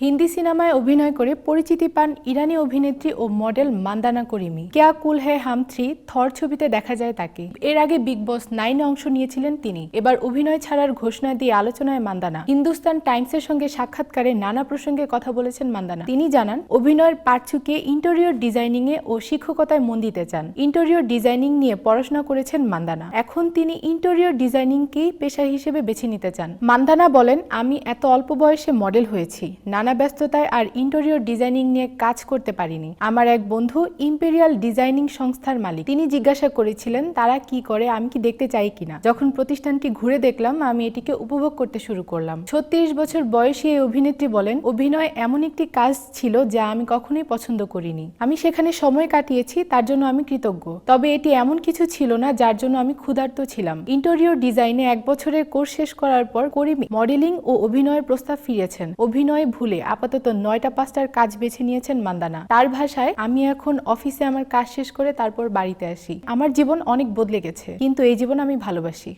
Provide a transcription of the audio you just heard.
হিন্দি সিনেমায় অভিনয় করে পরিচিতি পান ইরানি অভিনেত্রী ও মডেল মান্দানা করিমি। কেয়া কুল হে হাম থ্রি থর ছবিতে দেখা যায় তাকে। এর আগে বিগ বস নাইনে অংশ নিয়েছিলেন তিনি। এবার অভিনয় ছাড়ার ঘোষণা দিয়ে আলোচনায় মান্দানা। হিন্দুস্তান টাইমসের সঙ্গে সাক্ষাৎকারে নানা প্রসঙ্গে কথা বলেছেন মান্দানা। তিনি জানান, অভিনয়ের পাঠ চুকিয়ে ইন্টেরিয়র ডিজাইনিং এ ও শিক্ষকতায় মন দিতে চান। ইন্টেরিয়র ডিজাইনিং নিয়ে পড়াশোনা করেছেন মান্দানা। এখন তিনি ইন্টেরিয়র ডিজাইনিংকেই পেশা হিসেবে বেছে নিতে চান। মান্দানা বলেন, আমি এত অল্প বয়সে মডেল হয়েছি। নানা ব্যস্ততায় আর ইন্টেরিয়র ডিজাইনিং নিয়ে কাজ করতে পারিনি। আমার এক বন্ধু ইম্পেরিয়াল ডিজাইনিং সংস্থার মালিক। তিনি জিজ্ঞাসা করেছিলেন, তারা কি করে? আমি কি দেখতে চাই কিনা? যখন প্রতিষ্ঠানটি ঘুরে দেখলাম, আমি এটিকে উপভোগ করতে শুরু করলাম। ছত্রিশ বছর বয়সী এই অভিনেত্রী বলেন, অভিনয় এমন একটি কাজ ছিল যা আমি কখনোই পছন্দ করিনি। আমি সেখানে সময় কাটিয়েছি, তার জন্য আমি কৃতজ্ঞ। তবে এটি এমন কিছু ছিল না যার জন্য আমি ক্ষুধার্ত ছিলাম। ইন্টেরিয়র ডিজাইনে এক বছরের কোর্স শেষ করার পর করিমি মডেলিং ও অভিনয়ের প্রস্তাব ফিরেছেন। অভিনয় ভুলে আপাতত নয়টা পাঁচটার কাজ বেছে নিয়েছেন মান্দানা। তার ভাষায়, আমি এখন অফিসে আমার কাজ শেষ করে তারপর বাড়িতে আসি। আমার জীবন অনেক বদলে গেছে, কিন্তু এই জীবন আমি ভালোবাসি।